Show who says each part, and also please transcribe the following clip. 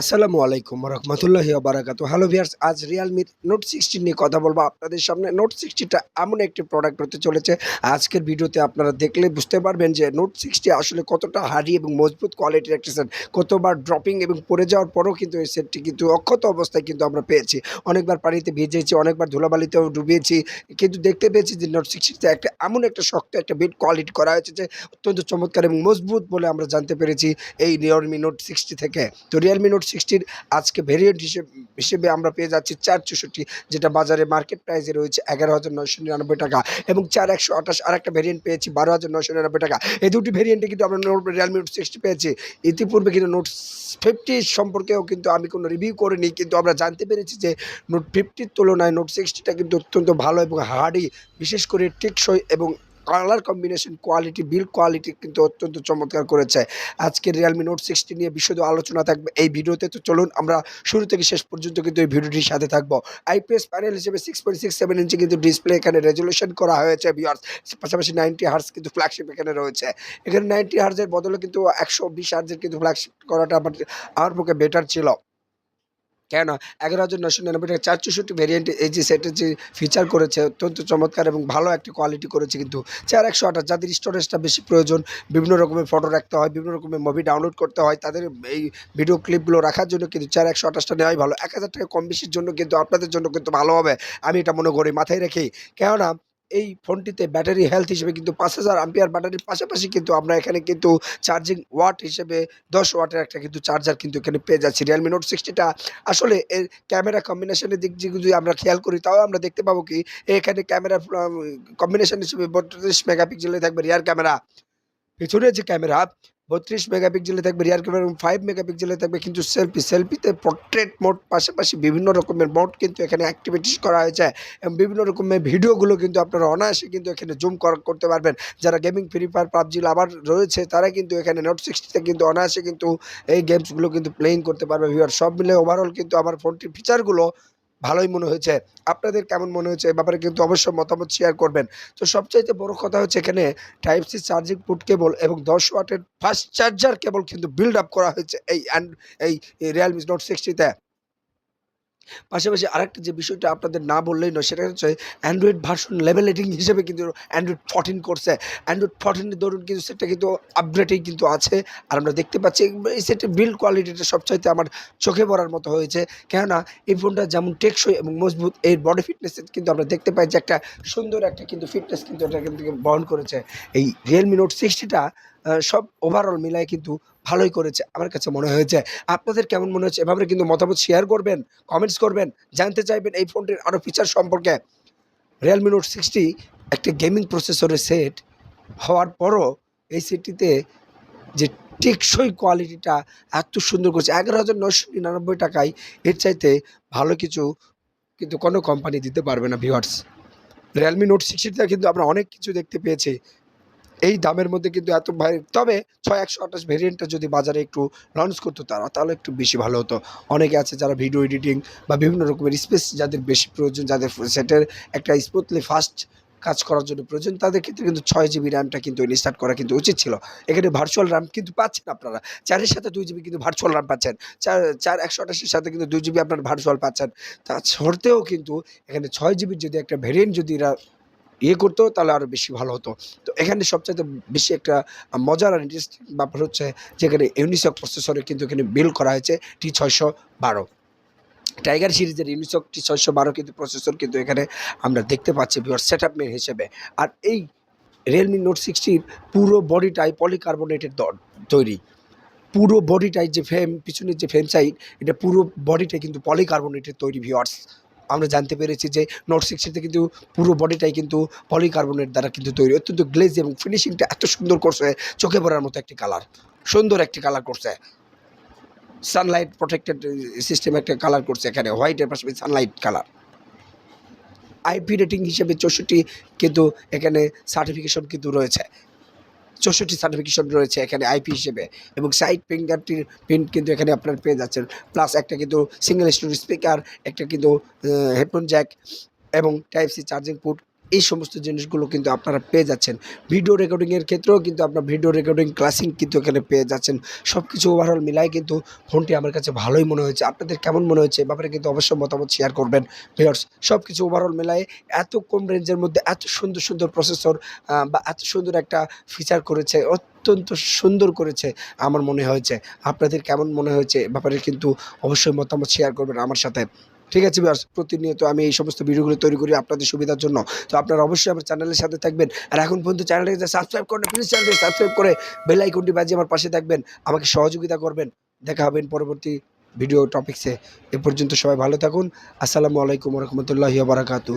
Speaker 1: আসসালামু আলাইকুম রহমতুল্লাহি বারাকাত হ্যালো ভিয়ার্স আজ রিয়েলমির নোট সিক্সটি নিয়ে কথা বলব আপনাদের সামনে। নোট সিক্সটিটা এমন একটি প্রোডাক্ট হতে চলেছে। আজকের ভিডিওতে আপনারা দেখলে বুঝতে পারবেন যে নোট সিক্সটি আসলে কতটা হারি এবং মজবুত কোয়ালিটির একটি সেট কতবার ড্রপিং এবং পড়ে যাওয়ার পরেও কিন্তু এই সেটটি কিন্তু অক্ষত অবস্থায় কিন্তু আমরা পেয়েছি। অনেকবার পানিতে ভিজেছি, অনেকবার ধুলাবালিতেও ডুবিয়েছি। কিন্তু দেখতে পেয়েছি যে নোট সিক্সটিতে একটা এমন একটা শক্ত একটা বিট কোয়ালিটি করা হয়েছে যে অত্যন্ত চমৎকার এবং মজবুত বলে আমরা জানতে পেরেছি এই রিয়েলমি নোট সিক্সটি থেকে। তো রিয়েলমি নোট সিক্সটির আজকে ভেরিয়েন্ট হিসেবে হিসেবে আমরা পেয়ে যাচ্ছি চার চৌষট্টি, যেটা বাজারে মার্কেট প্রাইসে রয়েছে এগারো হাজার নয়শো নিরানব্বই টাকা এবং চার একশো আঠাশ আর একটা ভেরিয়েন্ট পেয়েছি বারো হাজার নয়শো নিরানব্বই টাকা। এই দুটি ভেরিয়েন্টে কিন্তু আমরা নোট রিয়েলমি নোট সিক্সটি পেয়েছি। ইতিপূর্বে কিন্তু নোট ফিফটি সম্পর্কেও কিন্তু আমি কোনো রিভিউ করিনি, কিন্তু আমরা জানতে পেরেছি যে নোট ফিফটির তুলনায় নোট সিক্সটিটা কিন্তু অত্যন্ত ভালো এবং হার্ডি বিশেষ করে টেকসই এবং colour combination, quality build quality কিন্তু অত্যন্ত চমৎকার করেছে। আজকে রিয়েলমি নোট সিক্সটি নিয়ে বিশদ আলোচনা থাকবে এই ভিডিওতে। তো চলুন আমরা শুরু থেকে শেষ পর্যন্ত কিন্তু এই ভিডিওটির সাথে থাকব। আইপিএস প্যানেল হিসেবে six point six seven inch কিন্তু ডিসপ্লে এখানে রেজলিউশন করা হয়েছে ভিউয়ার্স পাশাপাশি নাইনটি হার্স কিন্তু ফ্ল্যাগশিপ এখানে রয়েছে। এখানে নাইনটি হার্সের বদলে কিন্তু একশো বিশ হার্সের কিন্তু ফ্ল্যাগশিপ করাটা আমার আমার পক্ষে বেটার ছিল। কেন এগারো হাজার নশো নিরানব্বই টাকা চার চৌষট্টি ভেরিয়েন্ট এই যে সেটের যে ফিচার করেছে, অত্যন্ত চমৎকার এবং ভালো একটা কোয়ালিটি করেছে কিন্তু চার একশো আঠাশ, যাদের স্টোরেজটা বেশি প্রয়োজন, বিভিন্ন রকমের ফটো রাখতে হয়, বিভিন্ন রকমের মুভি ডাউনলোড করতে হয়, তাদের এই ভিডিও ক্লিপগুলো রাখার জন্য কিন্তু চার একশো আঠাশটা নেওয়াই ভালো। এক হাজার টাকা কম বেশির জন্য কিন্তু আপনাদের জন্য কিন্তু ভালো হবে, আমি এটা মনে করি, মাথায় রেখেই। কেননা এই ফোনটিতে ব্যাটারি হেলথ হিসেবে কিন্তু পাঁচ হাজার আম্পিয়ার ব্যাটারির পাশাপাশি কিন্তু আমরা এখানে কিন্তু চার্জিং ওয়াট হিসেবে দশ ওয়াটের একটা কিন্তু চার্জার কিন্তু এখানে পেয়ে যাচ্ছি। রিয়েলমি নোট সিক্সটিটা আসলে এর ক্যামেরা কম্বিনেশনের দিক যদি আমরা খেয়াল করি, তাও আমরা দেখতে পাবো কি, এখানে ক্যামেরা কম্বিনেশন হিসেবে বত্রিশ মেগাপিক্সেলে থাকবে রিয়ার ক্যামেরা পেছনে যে ক্যামেরা বত্রিশ মেগাপিক্সেলে থাকবে রিয়ার ক্যামেরা এবং ফাইভ মেগাপিক্সেলে থাকবে কিন্তু সেলফি সেলফিতে পোর্ট্রেট মোড পাশাপাশি বিভিন্ন রকমের মোড কিন্তু এখানে অ্যাক্টিভিটিস করা হয়েছে এবং বিভিন্ন রকমের ভিডিওগুলো কিন্তু আপনারা অনায়াসে কিন্তু এখানে জুম করতে পারবেন। যারা গেমিং ফ্রি ফায়ার পাবজি আবার রয়েছে, তারা কিন্তু এখানে নোট সিক্সটিতে কিন্তু অনায়াসে কিন্তু এই গেমসগুলো কিন্তু প্লেইং করতে পারবে। ভিউয়ার সব মিলে ওভারঅল কিন্তু আমার ফোনটির ফিচারগুলো ভালোই মনে হয়েছে। আপনাদের কেমন মনে হয়েছে? এ ব্যাপারে কিন্তু অবশ্যই মতামত শেয়ার করবেন। তো সবচাইতে বড় কথা হচ্ছে এখানে type C charging port cable এবং দশ ওয়াটের ফাস্ট চার্জার কেবল কিন্তু বিল্ড আপ করা হয়েছে এই অ্যান্ড এই রিয়েলমি নোট সিক্সটিতে পাশাপাশি আরেকটা যে বিষয়টা আপনাদের না বললেই নয়, সেটা হচ্ছে অ্যান্ড্রয়েড ভার্সন লেভেল রেটিং হিসেবে কিন্তু অ্যান্ড্রয়েড ফোরটিন করছে। অ্যান্ড্রয়েড ফোরটিনের দরুন কিন্তু সেটা কিন্তু আপগ্রেডেই কিন্তু আছে। আর আমরা দেখতে পাচ্ছি এই সেটের বিল্ড কোয়ালিটিটা সবচাইতে আমার চোখে পড়ার মতো হয়েছে। কেননা এই ফোনটা যেমন টেকসই এবং মজবুত, এর বডি ফিটনেস কিন্তু আমরা দেখতে পাই যে একটা সুন্দর একটা কিন্তু ফিটনেস কিন্তু এটা কিন্তু বহন করেছে। এই রিয়েলমি নোট সিক্সটিটা সব ওভারঅল মিলায় কিন্তু ভালোই করেছে, আমার কাছে মনে হয়েছে। আপনাদের কেমন মনে হচ্ছে? এভাবে কিন্তু মতামত শেয়ার করবেন কমেন্টস করবেন, জানতে চাইবেন এই ফোনটির আরও ফিচার সম্পর্কে। রিয়েলমি নোট সিক্সটি একটা গেমিং প্রসেসরের সেট হওয়ার পরও এই সেটটিতে যে টেকসই কোয়ালিটিটা এত সুন্দর করছে, এগারো হাজার নশো নিরানব্বই টাকায় এর চাইতে ভালো কিছু কিন্তু কোনো কোম্পানি দিতে পারবে না ভিওয়ার্স রিয়েলমি নোট সিক্সটিতে কিন্তু আমরা অনেক কিছু দেখতে পেয়েছি। এই দামের মধ্যে কিন্তু এত ভাই, তবে ছয় একশো আঠাশ ভেরিয়েন্টটা যদি বাজারে একটু লঞ্চ করতো তারা, তাহলে একটু বেশি ভালো হতো। অনেকে আছে যারা ভিডিও এডিটিং বা বিভিন্ন রকমের স্পেস যাদের বেশি প্রয়োজন, যাদের সেটের একটা স্মুথলি ফাস্ট কাজ করার জন্য প্রয়োজন, তাদের ক্ষেত্রে কিন্তু ছয় জিবি র্যামটা কিন্তু ইনস্টার্ট করা কিন্তু উচিত ছিল। এখানে ভার্চুয়াল র্যাম কিন্তু পাচ্ছেন আপনারা। চারের সাথে দুই জিবি কিন্তু ভার্চুয়াল র্যাম পাচ্ছেন। চার চার একশো আঠাশের সাথে কিন্তু দুই জিবি আপনার ভার্চুয়াল পাচ্ছেন। তা সত্ত্বেও কিন্তু এখানে ছয় জিবির যদি একটা ভেরিয়েন্ট যদি এরা ইয়ে করতো, তাহলে আরও বেশি ভালো হতো। তো এখানে সবচাইতে বেশি একটা মজার আর ইন্টারেস্টিং ব্যাপার হচ্ছে যেখানে ইউনিসক প্রসেসরে কিন্তু এখানে বিল করা হয়েছে টি ছয়শো বারো। টাইগার সিরিজের ইউনিসক টি ছয়শো বারো কিন্তু প্রসেসর কিন্তু এখানে আমরা দেখতে পাচ্ছি ভিওর সেট আপ হিসেবে। আর এই রিয়েলমি নোট সিক্সটির পুরো বডিটাই পলিকার্বনেটের তৈরি। পুরো বডিটাই যে ফ্রেম পিছনের যে ফ্রেম সাইড এটা পুরো বডিটাই কিন্তু পলিকার্বনেটের তৈরি ভিওয়ার্স আমরা জানতে পেরেছি যে নোট সিক্সটিতে কিন্তু পুরো বডিটাই কিন্তু পলিকার্বনেট দ্বারা কিন্তু তৈরি। অত্যন্ত গ্লেজ এবং ফিনিশিংটা এত সুন্দর করছে, চোখে পড়ার মতো একটি কালার সুন্দর একটি কালার করছে। সানলাইট প্রোটেক্টেড সিস্টেম একটা কালার করছে এখানে হোয়াইটের পাশাপাশি সানলাইট কালার আইপি রেটিং হিসেবে চৌষট্টি কিন্তু এখানে সার্টিফিকেশন কিন্তু রয়েছে। চৌষট্টি সার্টিফিকেশন রয়েছে এখানে আইপি হিসেবে এবং সাইড ফিঙ্গারটির প্রিন্ট কিন্তু এখানে আপনার পেয়ে যাচ্ছেন। প্লাস একটা কিন্তু সিঙ্গেল স্টোর স্পিকার একটা কিন্তু হেডফোন জ্যাক এবং টাইপ সি চার্জিং পুট এই সমস্ত জিনিসগুলো কিন্তু আপনারা পেয়ে যাচ্ছেন। ভিডিও রেকর্ডিংয়ের ক্ষেত্রেও কিন্তু আপনার ভিডিও রেকর্ডিং ক্লাসিং কিন্তু এখানে পেয়ে যাচ্ছেন। সব কিছু ওভারঅল মিলাই কিন্তু ফোনটি আমার কাছে ভালোই মনে হয়েছে। আপনাদের কেমন মনে হয়েছে? ব্যাপারে কিন্তু অবশ্যই মতামত শেয়ার করবেন। ভিউয়ার্স সব কিছু ওভারঅল মিলাই এত কম রেঞ্জের মধ্যে এত সুন্দর সুন্দর প্রসেসর বা এত সুন্দর একটা ফিচার করেছে, অত্যন্ত সুন্দর করেছে আমার মনে হয়েছে। আপনাদের কেমন মনে হয়েছে? ব্যাপারে কিন্তু অবশ্যই মতামত শেয়ার করবেন আমার সাথে। ঠিক আছে বিয়ার্স প্রতিনিয়ত আমি এই সমস্ত ভিডিওগুলো তৈরি করি আপনাদের সুবিধার জন্য। তো আপনারা অবশ্যই আমার চ্যানেলের সাথে থাকবেন। আর এখন পর্যন্ত চ্যানেলটাকে সাবস্ক্রাইব করেন প্লিজ চ্যানেলটি সাবস্ক্রাইব করে বেল আইকনটি বাজিয়ে আমার পাশে থাকবেন। আমাকে সহযোগিতা করবেন। দেখা হবেন পরবর্তী ভিডিও টপিক্সে এ। পর্যন্ত সবাই ভালো থাকুন। আসসালামু আলাইকুম রহমতুল্লাহি বারাকাতু